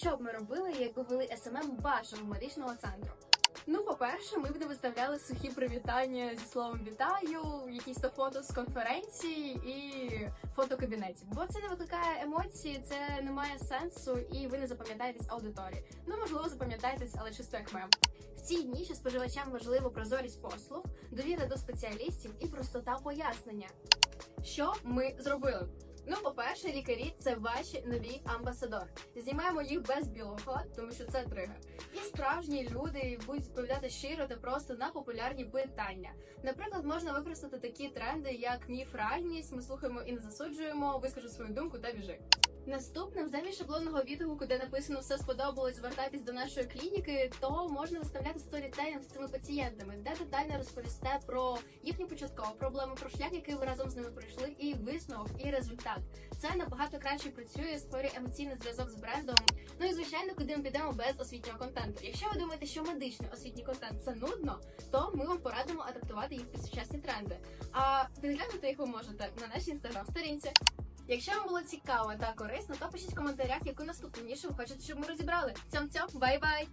Що б ми робили, якби вели СММ вашого медичного центру? Ну, по-перше, ми б не виставляли сухі привітання зі словом вітаю, якісь то фото з конференції і фото кабінетів. Бо це не викликає емоції, це не має сенсу, і ви не запам'ятаєтесь аудиторії. Ну, можливо, запам'ятаєтесь, але чисто як мем. В ці дні, що споживачам важливо прозорість послуг, довіра до спеціалістів і простота пояснення. Що ми зробили? Ну, по-перше, лікарі це ваші нові амбасадори. Знімаємо їх без білого, тому що це тригер. І справжні люди будуть відповідати щиро та просто на популярні питання. Наприклад, можна використати такі тренди, як міф реальність. Ми слухаємо і не засуджуємо, вискажу свою думку та біжи. Наступним замість шаблонного відгуку, де написано все сподобалось, звертайтесь до нашої клініки, то можна виставляти сторітелінг з цими пацієнтами, де детально розповісте про їхню початкову проблему, про шлях, який ви разом з ними пройшли, і висновок, і результат. Це набагато краще працює, створює емоційний зв'язок з брендом. Ну і звичайно, куди ми підемо без освітнього контенту. Якщо ви думаєте, що медичний освітній контент це нудно, то ми вам порадимо адаптувати їх під сучасні тренди. А підглянути їх ви можете на нашій інстаграм-сторінці. Якщо вам було цікаво та корисно, то пишіть в коментарях, яку наступну нішу ви хочете, щоб ми розібрали. Цьом-цьом, бай-бай!